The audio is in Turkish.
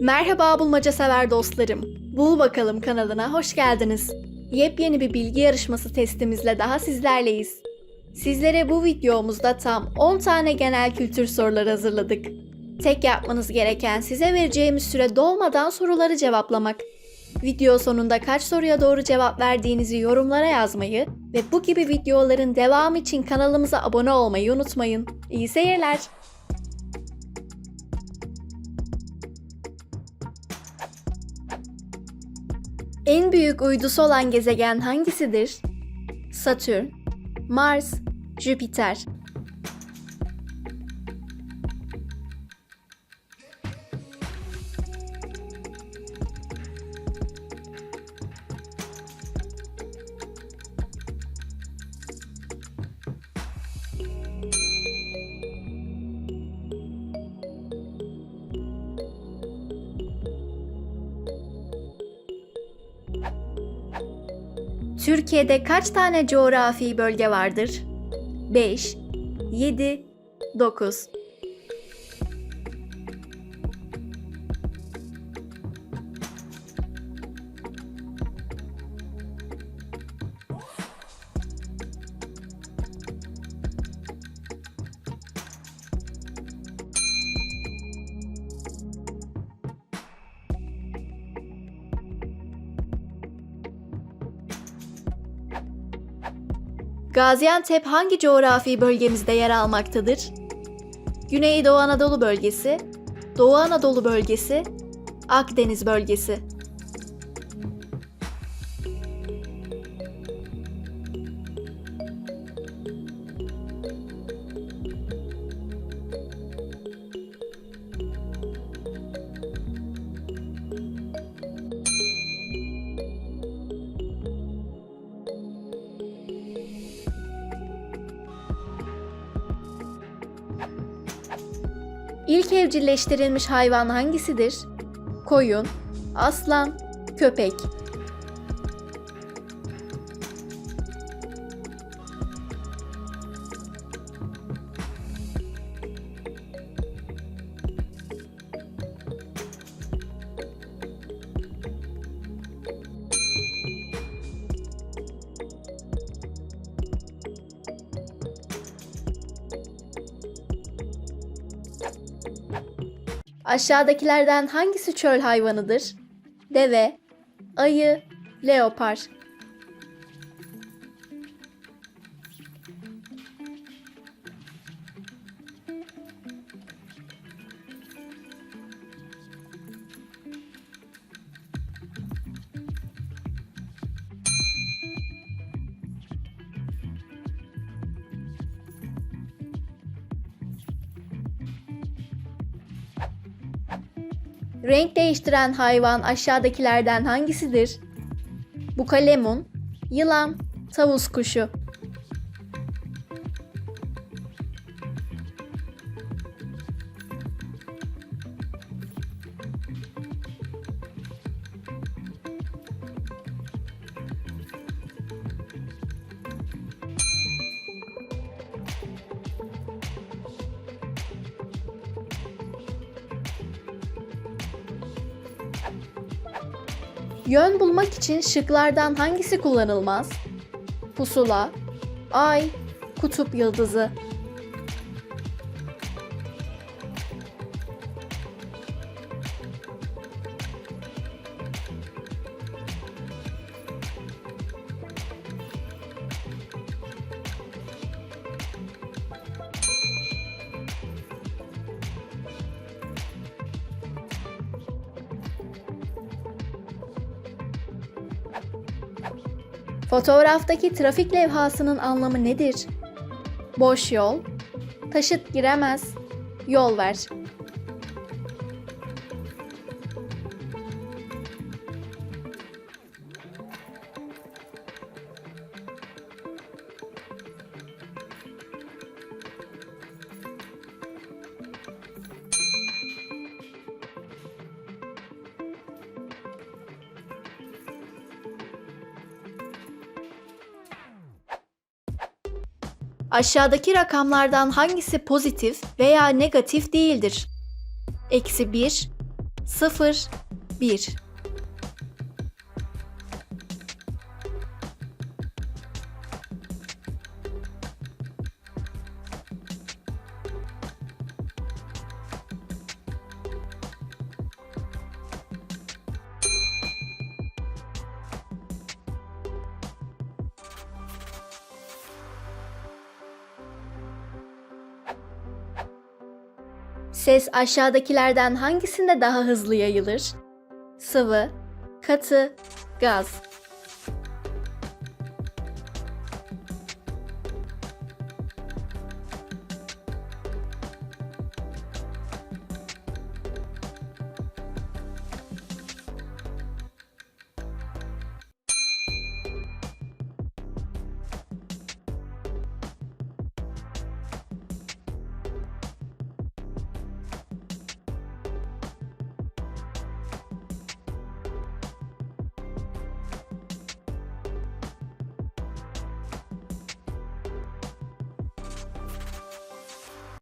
Merhaba bulmaca sever dostlarım. Bul bakalım kanalına hoş geldiniz. Yepyeni bir bilgi yarışması testimizle daha sizlerleyiz. Sizlere bu videomuzda tam 10 tane genel kültür soruları hazırladık. Tek yapmanız gereken size vereceğimiz süre dolmadan soruları cevaplamak. Video sonunda kaç soruya doğru cevap verdiğinizi yorumlara yazmayı ve bu gibi videoların devamı için kanalımıza abone olmayı unutmayın. İyi seyirler. En büyük uydusu olan gezegen hangisidir? Satürn, Mars, Jüpiter. Türkiye'de kaç tane coğrafi bölge vardır? 5, 7, 9. Gaziantep hangi coğrafi bölgemizde yer almaktadır? Güneydoğu Anadolu bölgesi, Doğu Anadolu bölgesi, Akdeniz bölgesi. İlk evcilleştirilmiş hayvan hangisidir? Koyun, aslan, köpek. Aşağıdakilerden hangisi çöl hayvanıdır? Deve, ayı, leopar. Renk değiştiren hayvan aşağıdakilerden hangisidir? Bukalemun, yılan, tavus kuşu. Yön bulmak için şıklardan hangisi kullanılmaz? Pusula, ay, kutup yıldızı. Fotoğraftaki trafik levhasının anlamı nedir? Boş yol, taşıt giremez, yol ver. Aşağıdaki rakamlardan hangisi pozitif veya negatif değildir? Eksi 1, 0 1 Ses aşağıdakilerden hangisinde daha hızlı yayılır? Sıvı, katı, gaz.